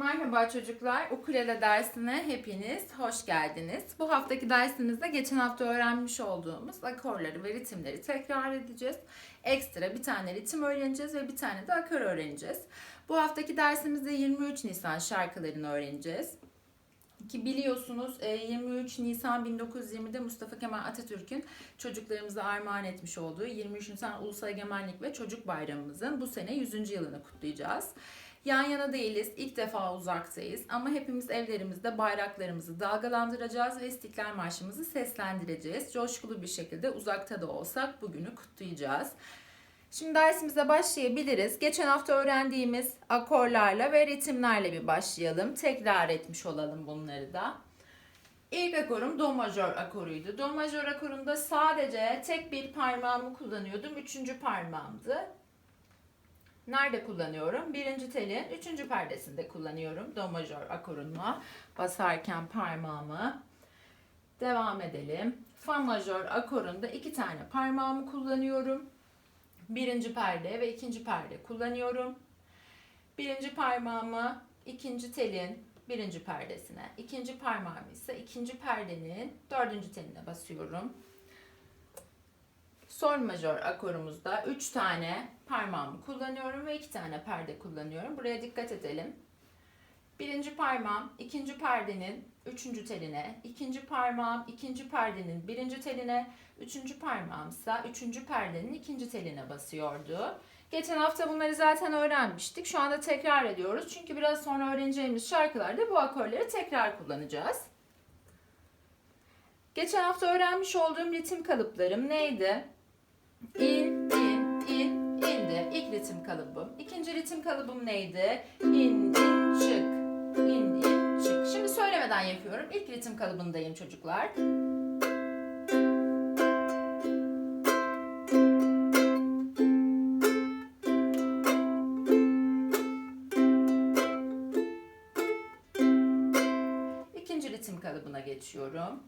Merhaba çocuklar, ukulele dersine hepiniz hoş geldiniz. Bu haftaki dersimizde geçen hafta öğrenmiş olduğumuz akorları ve ritimleri tekrar edeceğiz. Ekstra bir tane ritim öğreneceğiz ve bir tane de akor öğreneceğiz. Bu haftaki dersimizde 23 Nisan şarkılarını öğreneceğiz. Ki biliyorsunuz e, 23 Nisan 1920'de Mustafa Kemal Atatürk'ün çocuklarımıza armağan etmiş olduğu 23 Nisan Ulusal Egemenlik ve Çocuk Bayramımızın bu sene 100. yılını kutlayacağız. Yan yana değiliz, ilk defa uzaktayız ama hepimiz evlerimizde bayraklarımızı dalgalandıracağız ve İstiklal Marşımızı seslendireceğiz. Coşkulu bir şekilde uzakta da olsak bugünü kutlayacağız. Şimdi dersimize başlayabiliriz. Geçen hafta öğrendiğimiz akorlarla ve ritimlerle bir başlayalım. Tekrar etmiş olalım bunları da. İlk akorum do majör akoruydu. Do majör akorunda sadece tek bir parmağımı kullanıyordum. Üçüncü parmağımdı. Nerede kullanıyorum? Birinci telin üçüncü perdesinde kullanıyorum. Do majör akorunla basarken parmağımı. Devam edelim. Fa majör akorunda iki tane parmağımı kullanıyorum. Birinci perde ve ikinci perde kullanıyorum. Birinci parmağımı ikinci telin birinci perdesine, ikinci parmağımı ise ikinci perdenin dördüncü teline basıyorum. Sol majör akorumuzda 3 tane parmağımı kullanıyorum ve 2 tane perde kullanıyorum. Buraya dikkat edelim. Birinci parmağım ikinci perdenin üçüncü teline, ikinci parmağım ikinci perdenin birinci teline, üçüncü parmağım ise üçüncü perdenin ikinci teline basıyordu. Geçen hafta bunları zaten öğrenmiştik. Şu anda tekrar ediyoruz. Çünkü biraz sonra öğreneceğimiz şarkılarda bu akorları tekrar kullanacağız. Geçen hafta öğrenmiş olduğum ritim kalıplarım neydi? İn, in, in, indi. İlk ritim kalıbım. İkinci ritim kalıbım neydi? İn, in, çık. İn, in, çık. Şimdi söylemeden yapıyorum. İlk ritim kalıbındayım çocuklar. İkinci ritim kalıbına geçiyorum.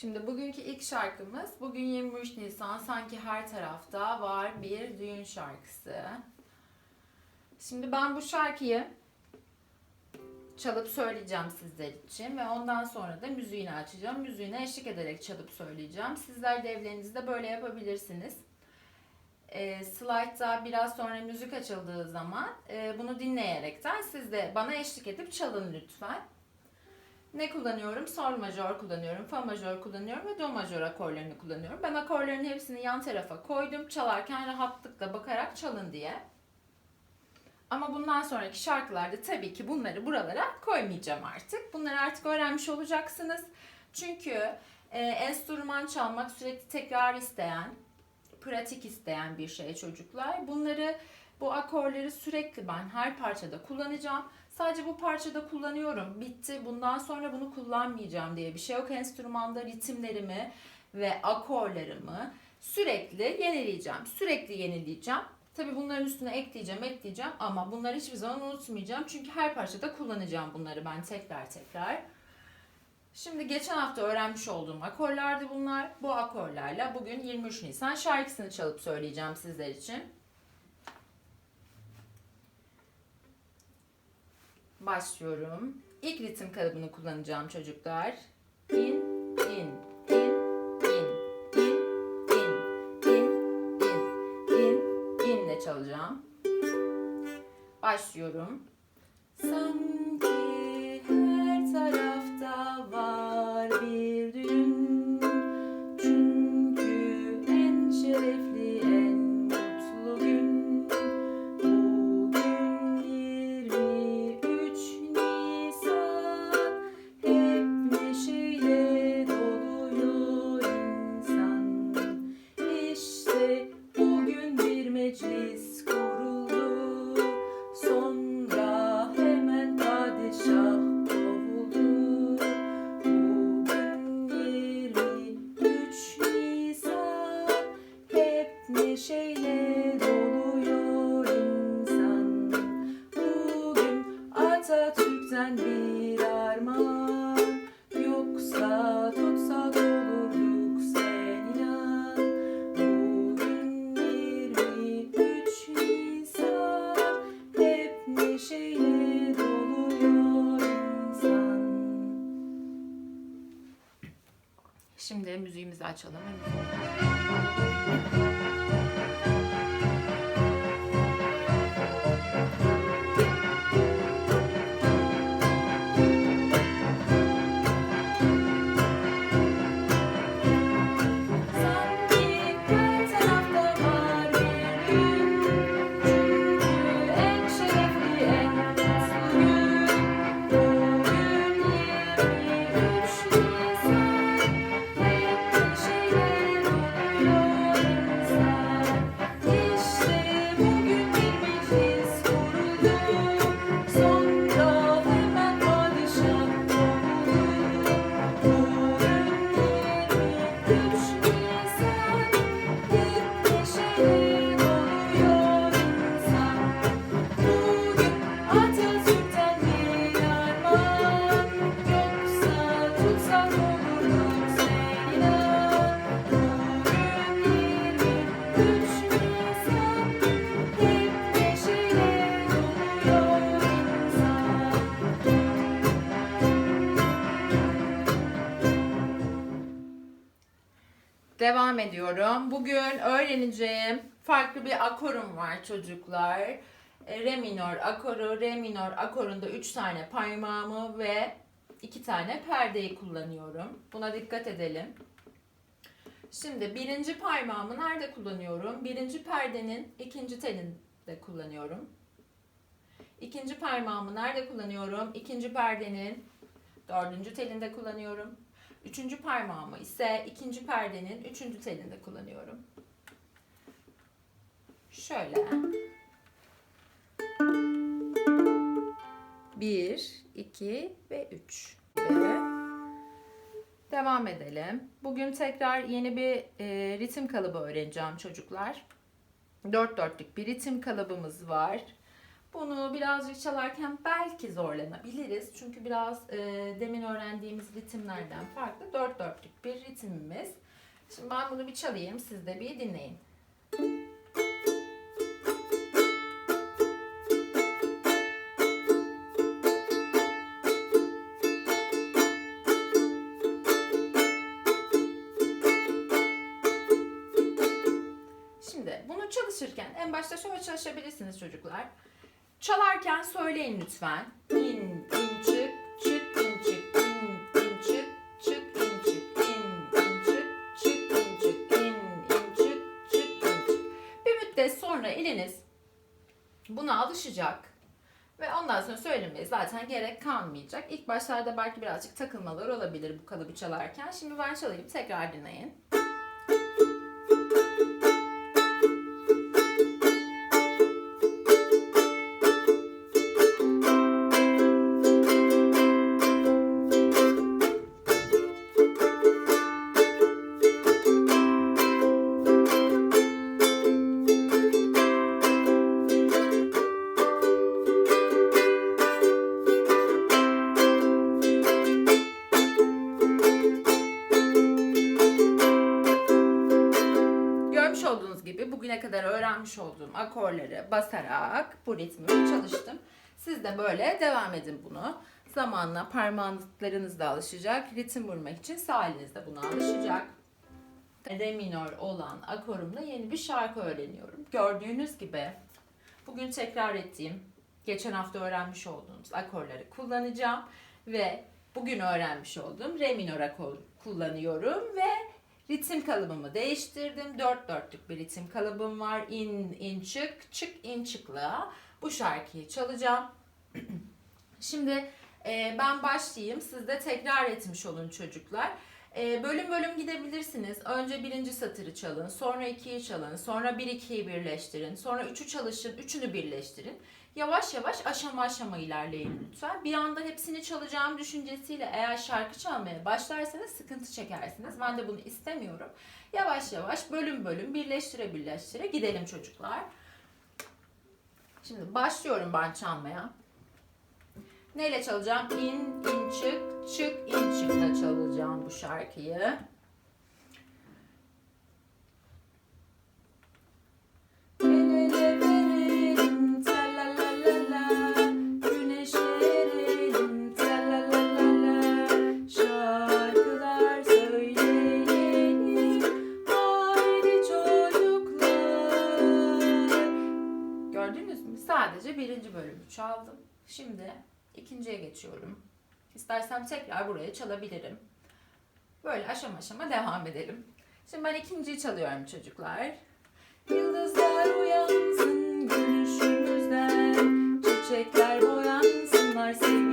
Şimdi bugünkü ilk şarkımız bugün 23 Nisan sanki her tarafta var bir düğün şarkısı. Şimdi ben bu şarkıyı çalıp söyleyeceğim sizler için ve ondan sonra da müziğini açacağım. Müziğine eşlik ederek çalıp söyleyeceğim. Sizler de evlerinizde böyle yapabilirsiniz. E, slide'da biraz sonra müzik açıldığı zaman e, bunu dinleyerekten siz de bana eşlik edip çalın lütfen. Ne kullanıyorum? Sol majör kullanıyorum, fa majör kullanıyorum ve do majör akorlarını kullanıyorum. Ben akorların hepsini yan tarafa koydum. Çalarken rahatlıkla bakarak çalın diye. Ama bundan sonraki şarkılarda tabii ki bunları buralara koymayacağım artık. Bunları artık öğrenmiş olacaksınız. Çünkü e, enstrüman çalmak sürekli tekrar isteyen, pratik isteyen bir şey çocuklar. Bunları bu akorları sürekli ben her parçada kullanacağım. Sadece bu parçada kullanıyorum. Bitti. Bundan sonra bunu kullanmayacağım diye bir şey yok. Enstrümanda ritimlerimi ve akorlarımı sürekli yenileyeceğim. Sürekli yenileyeceğim. Tabi bunların üstüne ekleyeceğim, ekleyeceğim ama bunları hiçbir zaman unutmayacağım. Çünkü her parçada kullanacağım bunları ben tekrar tekrar. Şimdi geçen hafta öğrenmiş olduğum akorlardı bunlar. Bu akorlarla bugün 23 Nisan şarkısını çalıp söyleyeceğim sizler için. Başlıyorum. İlk ritim kalıbını kullanacağım çocuklar. İn, in, in, in, in, in, in, in, in, inle çalacağım. Başlıyorum. Sanki birlikte açalım. Sanki Devam ediyorum. Bugün öğreneceğim farklı bir akorum var çocuklar. E, Re minör akoru, re minör akorunda 3 tane parmağımı ve 2 tane perdeyi kullanıyorum. Buna dikkat edelim. Şimdi birinci parmağımı nerede kullanıyorum? Birinci perdenin ikinci telinde kullanıyorum. İkinci parmağımı nerede kullanıyorum? İkinci perdenin dördüncü telinde kullanıyorum. Üçüncü parmağımı ise ikinci perdenin üçüncü telinde kullanıyorum. Şöyle. Bir, iki ve üç. Ve devam edelim. Bugün tekrar yeni bir e, ritim kalıbı öğreneceğim çocuklar. Dört dörtlük bir ritim kalıbımız var. Bunu birazcık çalarken belki zorlanabiliriz. Çünkü biraz e, demin öğrendiğimiz ritimlerden farklı dört dörtlük bir ritimimiz. Şimdi ben bunu bir çalayım, siz de bir dinleyin. Şimdi bunu çalışırken en başta şöyle çalışabilirsiniz çocuklar. Çalarken söyleyin lütfen. İn, in, çık, çık, in, çık, in, in, çık, çık, in, çık, in, in, çık, çık, in, çık, in, in, çık, çık, in, çık. Bir müddet sonra eliniz buna alışacak. Ve ondan sonra söylemeye zaten gerek kalmayacak. İlk başlarda belki birazcık takılmalar olabilir bu kalıbı çalarken. Şimdi ben çalayım tekrar dinleyin. Öğrenmiş olduğum akorları basarak bu ritmi çalıştım. Siz de böyle devam edin bunu. Zamanla parmaklarınız da alışacak. Ritim vurmak için sağ eliniz de buna alışacak. Re minör olan akorumla yeni bir şarkı öğreniyorum. Gördüğünüz gibi bugün tekrar ettiğim, geçen hafta öğrenmiş olduğumuz akorları kullanacağım ve bugün öğrenmiş olduğum re minör akor kullanıyorum ve ritim kalıbımı değiştirdim. Dört dörtlük bir ritim kalıbım var. İn, in, çık, çık, in, çıkla. Bu şarkıyı çalacağım. Şimdi e, ben başlayayım. Siz de tekrar etmiş olun çocuklar. E, bölüm bölüm gidebilirsiniz. Önce birinci satırı çalın, sonra ikiyi çalın, sonra bir ikiyi birleştirin, sonra üçü çalışın, üçünü birleştirin. Yavaş yavaş aşama aşama ilerleyin lütfen. Bir anda hepsini çalacağım düşüncesiyle eğer şarkı çalmaya başlarsanız sıkıntı çekersiniz. Ben de bunu istemiyorum. Yavaş yavaş bölüm bölüm birleştire birleştire gidelim çocuklar. Şimdi başlıyorum ben çalmaya. Neyle çalacağım? İn, in, çık, çık, in, çıkla çalacağım bu şarkıyı. Şimdi ikinciye geçiyorum. İstersem tekrar buraya çalabilirim. Böyle aşama aşama devam edelim. Şimdi ben ikinciyi çalıyorum çocuklar. Yıldızlar uyansın gülüşümüzden Çiçekler boyansınlar sevincimizden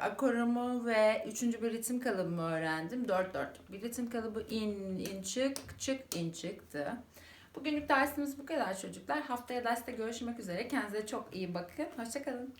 akorumu ve üçüncü bir ritim kalıbımı öğrendim. 4-4. Bir ritim kalıbı in, in, çık, çık, in, çıktı. Bugünlük dersimiz bu kadar çocuklar. Haftaya derste görüşmek üzere. Kendinize çok iyi bakın. Hoşçakalın.